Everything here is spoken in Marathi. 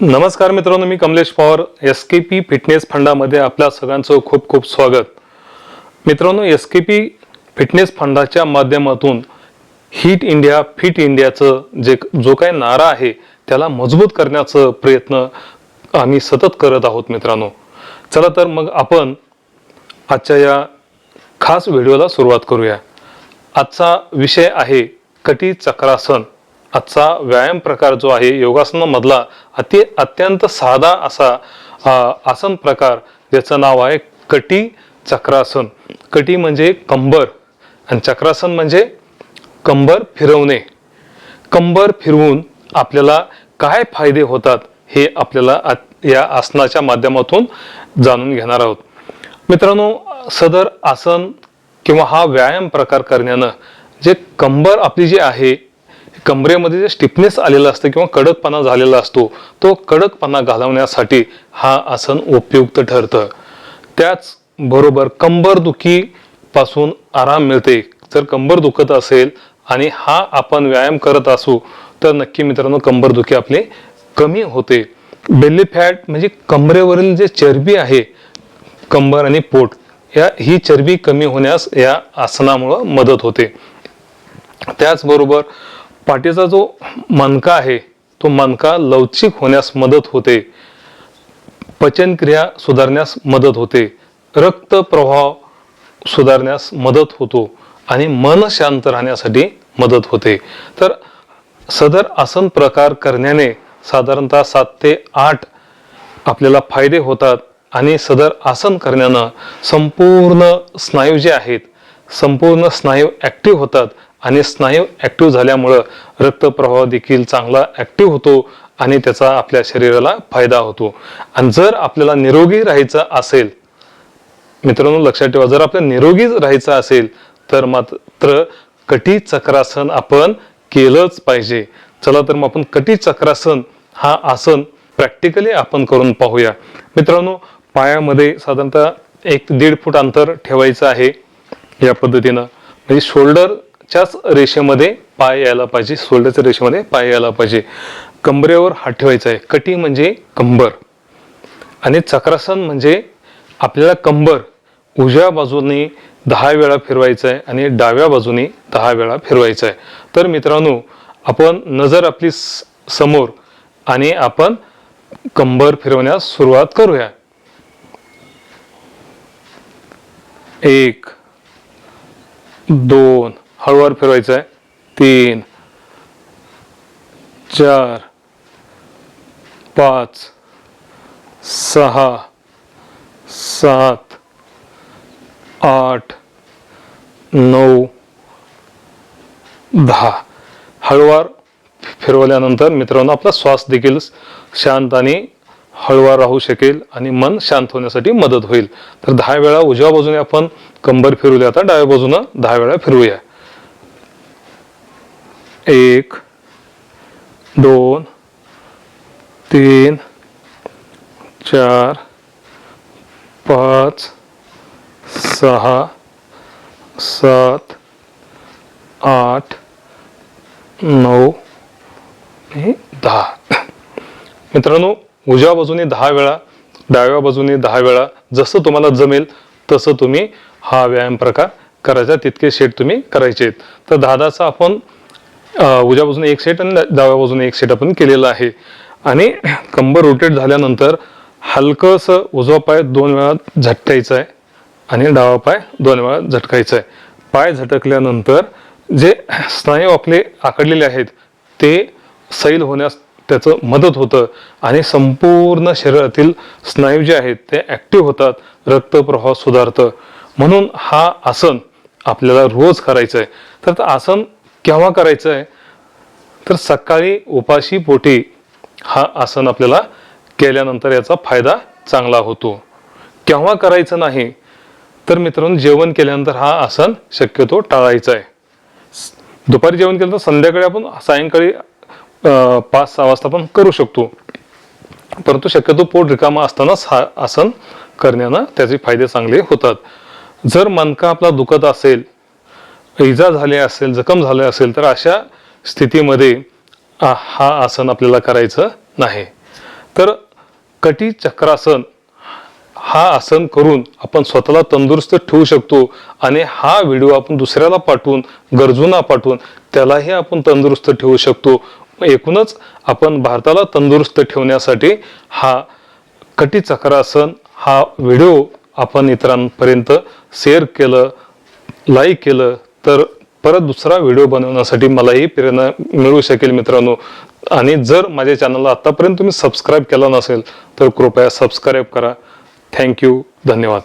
नमस्कार मित्रांनो मी Kamlesh Pawar S K P fitness फंडामध्ये आपल्या सगळ्यांचं खूप खूप स्वागत. मित्रांनो एस के पी फिटनेस फंडाच्या माध्यमातून हिट इंडिया फिट इंडियाचं जे जो काही नारा आहे त्याला मजबूत करण्याचं प्रयत्न आम्ही सतत करत आहोत मित्रांनो. चला तर मग आपण आजच्या या खास व्हिडिओला सुरुवात करूया. आजचा विषय आहे कटी चक्रासन. आजचा व्यायाम प्रकार जो आहे योगासनामधला अति अत्यंत साधा असा आसन प्रकार ज्याचं नाव आहे कटी चक्रासन. कटी म्हणजे कंबर आणि चक्रासन म्हणजे कंबर फिरवणे. कंबर फिरवून आपल्याला काय फायदे होतात हे आपल्याला आत- या आसनाच्या माध्यमातून जाणून घेणार आहोत. मित्रांनो सदर आसन किंवा हा व्यायाम प्रकार करण्यानं जे कंबर आपली जी आहे कमरेमध्ये जे स्टिफनेस आलेलं असतं किंवा कडकपणा झालेला असतो तो कडकपणा घालवण्यासाठी हा आसन उपयुक्त ठरतं. त्याच बरोबर कंबरदुखी पासून आराम मिळते. जर कंबर दुखत असेल आणि हा आपण व्यायाम करत असू तर नक्की मित्रांनो कंबरदुखी आपली कमी होते. बेली फॅट म्हणजे कमरेवरील जे चरबी आहे कंबर आणि पोट या ही चरबी कमी होण्यास या आसनामुळं मदत होते. त्याचबरोबर पाठीचा जो मनका आहे तो मनका लवचिक होण्यास मदत होते. पचनक्रिया सुधारण्यास मदत होते. रक्त प्रवाह सुधारण्यास मदत होतो आणि मन शांत राहण्यासाठी मदत होते. तर सदर आसन प्रकार करण्याने साधारणतः सात ते आठ आपल्याला फायदे होतात आणि सदर आसन करण्यानं संपूर्ण स्नायू जे आहेत संपूर्ण स्नायू ॲक्टिव्ह होतात. आणि स्नायू ॲक्टिव्ह झाल्यामुळं रक्तप्रवाह देखील चांगला ॲक्टिव्ह होतो आणि त्याचा आपल्या शरीराला फायदा होतो. आणि जर आपल्याला निरोगी राहायचं असेल मित्रांनो लक्षात ठेवा जर आपल्याला निरोगी राहायचं असेल तर मात्र कटी चक्रासन आपण केलंच पाहिजे. चला तर मग आपण कटी चक्रासन हा आसन प्रॅक्टिकली आपण करून पाहूया. मित्रांनो पायामध्ये साधारणतः एक दीड फूट अंतर ठेवायचं आहे या पद्धतीनं. म्हणजे शोल्डर च्याच रेषेमध्ये पाय यायला पाहिजे शोल्डरच्या रेषेमध्ये पाय यायला पाहिजे. कंबरेवर हात ठेवायचा आहे. कटी म्हणजे कंबर. आणि चक्रासन म्हणजे आपल्याला कंबर उजव्या बाजूने दहा वेळा फिरवायचं आहे आणि डाव्या बाजूने दहा वेळा फिरवायचं आहे तर मित्रांनो आपण नजर आपली समोर आणि आपण कंबर फिरवण्यास सुरुवात करूया. एक दोन हळूवार फिरवायचं आहे. तीन चार पाच सहा सात आठ नऊ दहा. हळूवार फिरवल्यानंतर मित्रांनो आपला श्वास देखील शांत आणि हळूवार राहू शकेल आणि मन शांत होण्यासाठी मदत होईल. तर दहा वेळा उजव्या बाजूने आपण कंबर फिरूया आता डाव्या बाजूनं दहा वेळा फिरवूया. एक दोन तीन चार पाच सहा सात आठ नऊ आणि दहा. मित्रांनो उजव्या बाजूने दहा वेळा डाव्या बाजूने दहा वेळा जसं तुम्हाला जमेल तसं तुम्ही हा व्यायाम प्रकार करायचा तितके शेट तुम्ही करायचे आहेत तर दहा दहाचा आपण उजव्या बाजूने एक सेट आणि डाव्या बाजूने एक सेट आपण केलेला आहे. आणि कंबर रोटेट झाल्यानंतर हलकंसं उजवा पाय दोन वेळा झटकायचा आहे आणि डावा पाय दोन वेळा झटकायचा आहे. पाय झटकल्यानंतर जे स्नायू आपले आकडलेले आहेत ते सैल होण्यास त्याचं मदत होतं आणि संपूर्ण शरीरातील स्नायू जे आहेत ते ॲक्टिव्ह होतात रक्तप्रवाह सुधारतं. म्हणून हा आसन आपल्याला रोज करायचं आहे. तर आसन केव्हा करायचं आहे? तर सकाळी उपाशी पोटी हा आसन आपल्याला केल्यानंतर याचा फायदा चांगला होतो. केव्हा करायचं नाही? तर मित्रांनो जेवण केल्यानंतर हा आसन शक्यतो टाळायचा आहे. दुपारी जेवण केलं तर संध्याकाळी आपण सायंकाळी पाच सहा वाजता पण करू शकतो. परंतु शक्यतो पोट रिकामा असतानाच हा आसन करण्यानं त्याचे फायदे चांगले होतात. जर मनका आपला दुखत असेल इजा झाली असेल जखम झाले असेल तर अशा स्थितीमध्ये हा आसन आपल्याला करायचं नाही. तर कटी चक्रासन हा आसन करून आपण स्वतःला तंदुरुस्त ठेवू शकतो आणि हा व्हिडिओ आपण दुसऱ्याला पाठवून गरजूंना पाठवून त्यालाही आपण तंदुरुस्त ठेवू शकतो. एकूणच आपण भारताला तंदुरुस्त ठेवण्यासाठी हा कटी चक्रासन हा व्हिडिओ आपण इतरांपर्यंत शेअर केलं लाईक केलं तर परत दुसरा व्हिडिओ बनवण्यासाठी मलाही प्रेरणा मिळू शकेल मित्रांनो. आणि जर माझ्या चॅनलला आत्तापर्यंत तुम्ही सबस्क्राईब केला नसेल तर कृपया सबस्क्राईब करा. थँक्यू धन्यवाद.